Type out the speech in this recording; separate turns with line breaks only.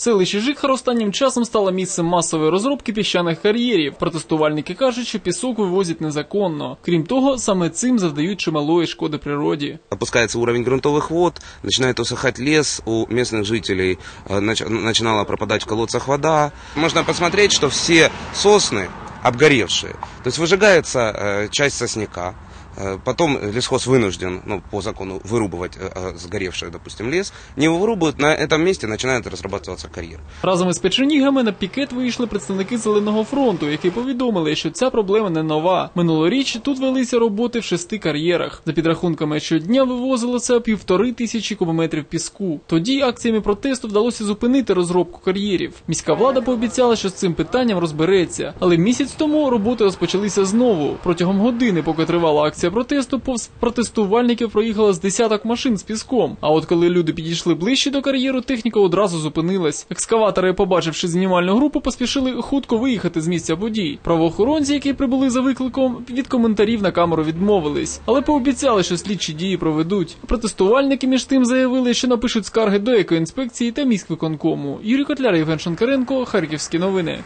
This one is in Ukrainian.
Селище Жихар останнім часом стало місцем масової розробки піщаних кар'єрів. Протестувальники кажуть, що пісок вивозять незаконно. Крім того, саме цим завдають чималої шкоди природі.
Опускается уровень грунтовых вод, начинает усыхать лес, у местных жителей э, нач- начинала пропадать в колодцах вода. Можно посмотреть, что все сосны обгоревшие. То есть выжигается э, часть сосняка, э, потом лесхоз вынужден, ну, по закону, вырубывать э, э, сгоревший, допустим, лес. Не вырубают, на этом месте начинает разрабатываться карьер.
Разом із печенігами на пікет вийшли представники Зеленого фронту, які повідомили, що ця проблема не нова. Минулоріч тут велися роботи в шести кар'єрах. За підрахунками щодня вивозило це півтори тисячі кубометрів піску. Тоді акціями протесту вдалося зупинити розробку кар'єрів. Міська влада пообіцяла, що з цим питанням розбереться. Але місяць тому роботи розпочалися знову. Протягом години, поки тривала акція протесту, повз протестувальників проїхало з десяток машин з піском. А от коли люди підійшли ближче до кар'єру, техніка одразу зупинилась. Екскаватори, побачивши знімальну групу, поспішили хутко виїхати з місця подій. Правоохоронці, які прибули за викликом, від коментарів на камеру відмовились, але пообіцяли, що слідчі дії проведуть. Протестувальники між тим заявили, що напишуть скарги до екоінспекції та міськвиконкому. Юрій Котляр, Євген Шанкаренко, Харківські новини.